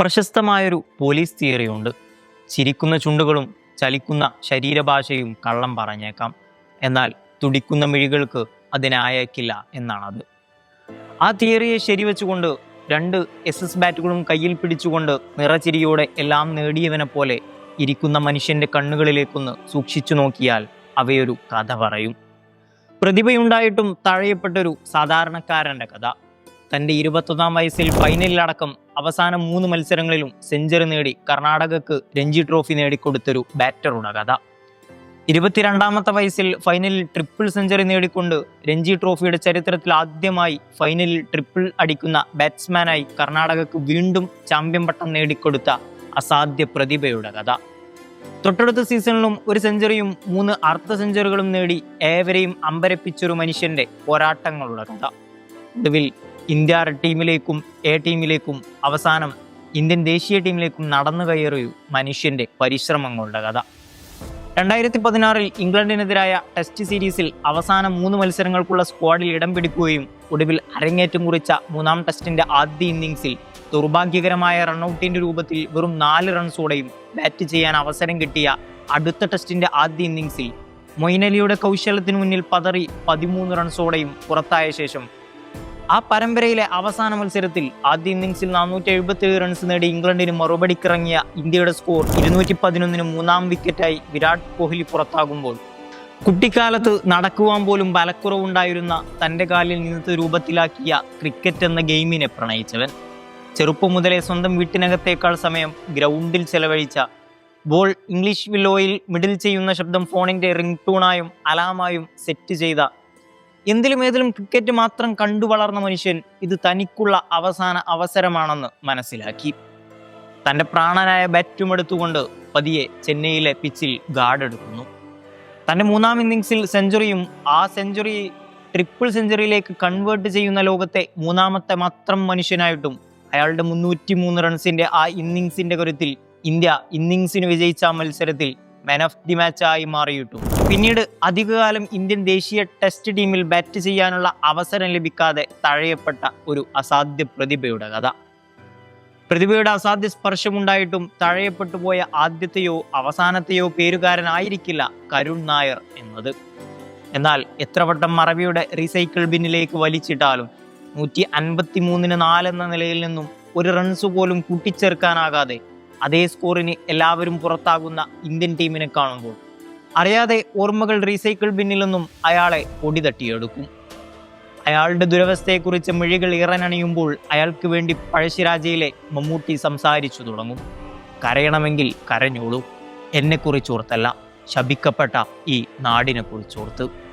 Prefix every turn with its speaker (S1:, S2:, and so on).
S1: പ്രശസ്തമായൊരു police തിയറിയുണ്ട് ചിരിക്കുന്ന ചുണ്ടുകളും ചലിക്കുന്ന ശരീരഭാഷയും കള്ളം പറഞ്ഞേക്കാം. എന്നാൽ തുടിക്കുന്ന മിഴികൾക്ക് അതിനായേക്കില്ല എന്നാണത്. ആ തിയറിയെ ശരിവെച്ചുകൊണ്ട് രണ്ട് എസ് എസ് ബാറ്റുകളും കയ്യിൽ പിടിച്ചുകൊണ്ട് നിറച്ചിരിയോടെ എല്ലാം നേടിയവനെ പോലെ ഇരിക്കുന്ന മനുഷ്യന്റെ കണ്ണുകളിലേക്കൊന്ന് സൂക്ഷിച്ചു നോക്കിയാൽ അവയൊരു കഥ പറയും. പ്രതിഭയുണ്ടായിട്ടും തഴയപ്പെട്ടൊരു സാധാരണക്കാരന്റെ കഥ. തന്റെ ഇരുപത്തൊന്നാം വയസ്സിൽ ഫൈനലിലടക്കം അവസാന മൂന്ന് മത്സരങ്ങളിലും സെഞ്ചുറി നേടി കർണാടകക്ക് രഞ്ജി ട്രോഫി നേടിക്കൊടുത്തൊരു ബാറ്ററുടെ കഥ. ഇരുപത്തിരണ്ടാമത്തെ വയസ്സിൽ ഫൈനലിൽ ട്രിപ്പിൾ സെഞ്ചുറി നേടിക്കൊണ്ട് രഞ്ജി ട്രോഫിയുടെ ചരിത്രത്തിൽ ആദ്യമായി ഫൈനലിൽ ട്രിപ്പിൾ അടിക്കുന്ന ബാറ്റ്സ്മാനായി കർണാടകക്ക് വീണ്ടും ചാമ്പ്യൻ പട്ടം നേടിക്കൊടുത്ത അസാധ്യ പ്രതിഭയുടെ കഥ. തൊട്ടടുത്ത സീസണിലും ഒരു സെഞ്ചുറിയും മൂന്ന് അർദ്ധ സെഞ്ചുറികളും നേടി ഏവരെയും അമ്പരപ്പിച്ചൊരു മനുഷ്യന്റെ പോരാട്ടങ്ങളുടെ കഥ. ഒടുവിൽ ഇന്ത്യ റെഡ് ടീമിലേക്കും എ ടീമിലേക്കും അവസാനം ഇന്ത്യൻ ദേശീയ ടീമിലേക്കും നടന്നു കയറിയ മനുഷ്യന്റെ പരിശ്രമങ്ങളുടെ കഥ. രണ്ടായിരത്തി പതിനാറിൽ ഇംഗ്ലണ്ടിനെതിരായ ടെസ്റ്റ് സീരീസിൽ അവസാന മൂന്ന് മത്സരങ്ങൾക്കുള്ള സ്ക്വാഡിൽ ഇടം പിടിക്കുകയും ഒടുവിൽ അരങ്ങേറ്റം കുറിച്ച മൂന്നാം ടെസ്റ്റിന്റെ ആദ്യ ഇന്നിംഗ്സിൽ ദുർഭാഗ്യകരമായ റൺഔട്ടിന്റെ രൂപത്തിൽ വെറും നാല് റൺസോടെയും ബാറ്റ് ചെയ്യാൻ അവസരം കിട്ടിയ അടുത്ത ടെസ്റ്റിന്റെ ആദ്യ ഇന്നിംഗ്സിൽ മൊയ്നലിയുടെ കൗശലത്തിന് മുന്നിൽ പതറി പതിമൂന്ന് റൺസോടെയും പുറത്തായ ശേഷം ആ പരമ്പരയിലെ അവസാന മത്സരത്തിൽ ആദ്യ ഇന്നിംഗ്സിൽ നാനൂറ്റി എഴുപത്തി ഏഴ് റൺസ് നേടി ഇംഗ്ലണ്ടിന് മറുപടിക്കിറങ്ങിയ ഇന്ത്യയുടെ സ്കോർ ഇരുന്നൂറ്റി പതിനൊന്നിന് മൂന്നാം വിക്കറ്റായി വിരാട് കോഹ്ലി പുറത്താകുമ്പോൾ. കുട്ടിക്കാലത്ത് നടക്കുവാൻ പോലും ബലക്കുറവുണ്ടായിരുന്ന തന്റെ കാലിൽ നിന്നത്തെ രൂപത്തിലാക്കിയ ക്രിക്കറ്റ് എന്ന ഗെയിമിനെ പ്രണയിച്ചവൻ. ചെറുപ്പം മുതലേ സ്വന്തം വീട്ടിനകത്തേക്കാൾ സമയം ഗ്രൗണ്ടിൽ ചെലവഴിച്ച ബോൾ ഇംഗ്ലീഷ് വില്ലോയിൽ മിഡിൽ ചെയ്യുന്ന ശബ്ദം ഫോണിന്റെ റിംഗ് ടൂണായും അലാമായും സെറ്റ് ചെയ്ത എന്തിലും ഏതിലും ക്രിക്കറ്റ് മാത്രം കണ്ടു വളർന്ന മനുഷ്യൻ ഇത് തനിക്കുള്ള അവസാന അവസരമാണെന്ന് മനസ്സിലാക്കി. തന്റെ പ്രാണനായ ബാറ്റും എടുത്തുകൊണ്ട് പതിയെ ചെന്നൈയിലെ പിച്ചിൽ ഗാർഡ് എടുക്കുന്നു. തന്റെ മൂന്നാം ഇന്നിങ്സിൽ സെഞ്ചുറിയും ആ സെഞ്ചുറി ട്രിപ്പിൾ സെഞ്ചുറിയിലേക്ക് കൺവേർട്ട് ചെയ്യുന്ന ലോകത്തെ മൂന്നാമത്തെ മാത്രം മനുഷ്യനായിട്ടും അയാളുടെ മുന്നൂറ്റി മൂന്ന് റൺസിന്റെ ആ ഇന്നിങ്സിന്റെ കരുത്തിൽ ഇന്ത്യ ഇന്നിങ്സിന് വിജയിച്ച മത്സരത്തിൽ മാൻ ഓഫ് ദി മാച്ചായി മാറിയിട്ടു. പിന്നീട് അധികകാലം ഇന്ത്യൻ ദേശീയ ടെസ്റ്റ് ടീമിൽ ബാറ്റ് ചെയ്യാനുള്ള അവസരം ലഭിക്കാതെ തഴയപ്പെട്ട ഒരു അസാധ്യ പ്രതിഭയുടെ കഥ. പ്രതിഭയുടെ അസാധ്യ സ്പർശമുണ്ടായിട്ടും തഴയപ്പെട്ടു പോയ ആദ്യത്തെയോ അവസാനത്തെയോ പേരുകാരനായിരിക്കില്ല കരുൺ നായർ എന്നത്. എന്നാൽ എത്ര വട്ടം മറവിയുടെ റീസൈക്കിൾ ബിന്നിലേക്ക് വലിച്ചിട്ടാലും നൂറ്റി അൻപത്തി മൂന്നിന് നാലെന്ന നിലയിൽ നിന്നും ഒരു റൺസ് പോലും കൂട്ടിച്ചേർക്കാനാകാതെ അതേ സ്കോറിന് എല്ലാവരും പുറത്താകുന്ന ഇന്ത്യൻ ടീമിനെ കാണുമ്പോൾ അറിയാതെ ഓർമ്മകൾ റീസൈക്കിൾ ബിന്നിൽ നിന്നും അയാളെ പൊടി തട്ടിയെടുക്കും അയാളുടെ ദുരവസ്ഥയെക്കുറിച്ച് മിഴികൾ ഇറനണിയുമ്പോൾ അയാൾക്ക് വേണ്ടി പഴശ്ശിരാജയിലെ മമ്മൂട്ടി സംസാരിച്ചു തുടങ്ങും. കരയണമെങ്കിൽ കരഞ്ഞോളൂ. എന്നെക്കുറിച്ചോർത്തല്ല ശപിക്കപ്പെട്ട ഈ നാടിനെ കുറിച്ചോർത്ത്